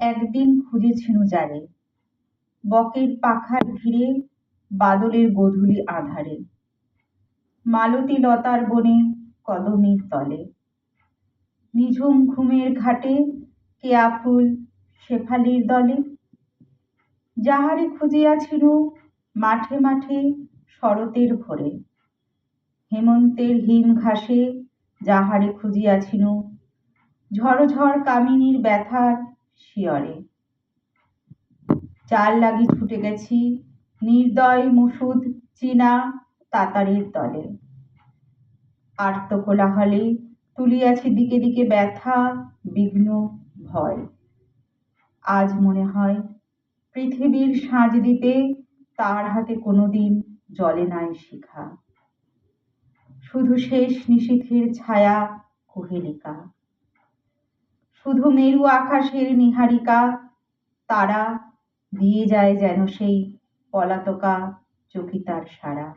একদিন খুঁজেছিনু যারে বকের পাখার ভিড়ে বাদলের গোধূলি আঁধারে। মালতী লতার বনে, কদমের তলে। নিঝুম ঘুমের ঘাটে, কেয়া ফুল শেফালির দলে। যাহারে খুঁজিয়াছিনু মাঠে মাঠে, শরতের ভোরে। হেমন্তের হিম ঘাসে, যাহারে খুঁজিয়াছিনু ঝড় ঝড় কামিনীর ব্যথার শিয়রে। চাল লাগি ছুটে গেছি নির্দয় মুসুদ চীনা তাতারের দলে আর্ত কোলাহলে তুলিয়াছি দিকে দিকে ব্যথা, বিঘ্ন, ভয়। আজ মনে হয় পৃথিবীর সাঁঝ দ্বীপে তার হাতে কোনোদিন জলে নাই শিখা। শুধু শেষ নিশীথের ছায়া কুহেলিকা। শুধু মেরু আকাশের নিহারিকা, তারা দিয়ে যায় যেন সেই পলাতকা চকিতার সারা।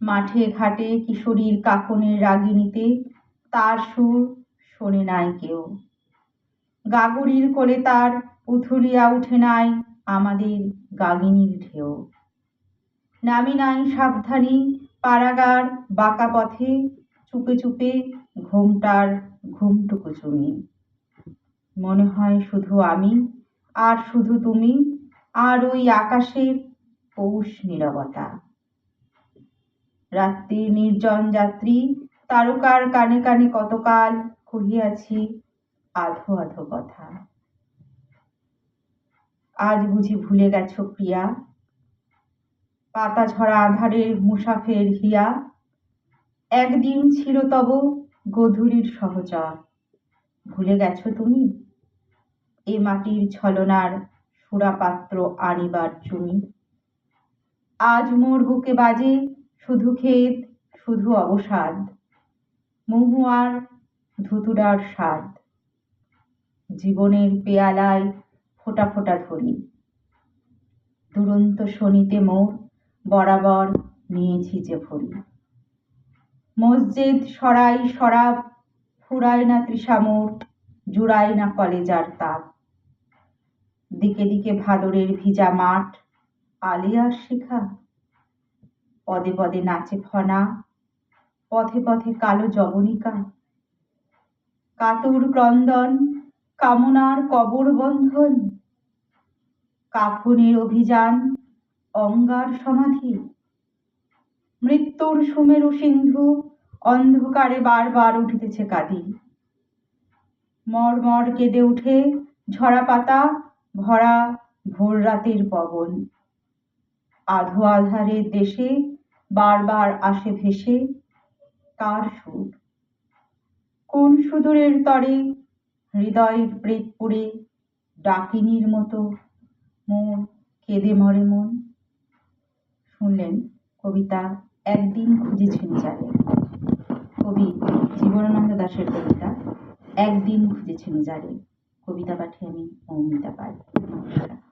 মাঠে ঘাটে কিশোরীর কাকনের রাগিনীতে তার সুর শোনে নাই কেউ। গাগরির কোলে তার উথুলিয়া উঠে নাই আমাদের গাগিনীর ঢেউ। নামি নাই সাবধানী পাড়াগার বাঁকা পথে চুপে চুপে ঘোমটার ঘুমটুকু চুমি মনে হয় শুধু আমি, আর শুধু তুমি, আর ওই আকাশের পৌষ নীরবতা। রাত্রির নির্জন যাত্রী, তারকার কানে কানে কতকাল কহিয়াছি, আধো আধো কথা। আজ বুঝি ভুলে গেছ প্রিয়া। পাতা ঝরা আধারের মুসাফের হিয়া। একদিন ছিল তব গধূলির সহচর। ভুলে গেছো তুমি? এ মাটির ছলনার সুরাপাত্র আনিবার চুমি আজ মোর বুকে বাজে শুধু ক্ষেত, শুধু অবসাদ। মহুয়ার ধুতুরার স্বাদ। জীবনের পেয়ালায় ফোঁটা ফোঁটা ধরি দুরন্ত শনিতে মোর বরাবর নিয়েছি যে ভরি। মসজিদ সরাই সরাব ফুরায় না তৃষা মোর জুড়ায় না কলেজার তাপ। দিকে দিকে ভাদরের ভিজা মাঠ, আলিয়ার শিখা। পদে পদে নাচে ফনা, পথে পথে কালো জবনিকা। কাতর ক্রন্দন, কামনার কবর বন্ধন। কাফনের অভিযান, অঙ্গার সমাধি। মৃত্যুর সুমেরু সিন্ধু অন্ধকারে বারবার উঠিতেছে কাঁদি। মর কেঁদে উঠে ঝরা পাতা ভরা ভোর রাতের পবন। আধো আধারের দেশে বারবার আসে ভেসে কার সুর? কোন সুদূরের তরে হৃদয়ের প্রেত পুড়ে ডাকিনীর মতো মোর কেঁদে মরে মন? শুনলেন কবিতা একদিন খুঁজেছেন যারে। কবি জীবনানন্দ দাশের কবিতা, একদিন খুঁজেছেন যারে। কবিতা পাঠে আমি অমিতা পাল। নমস্কার।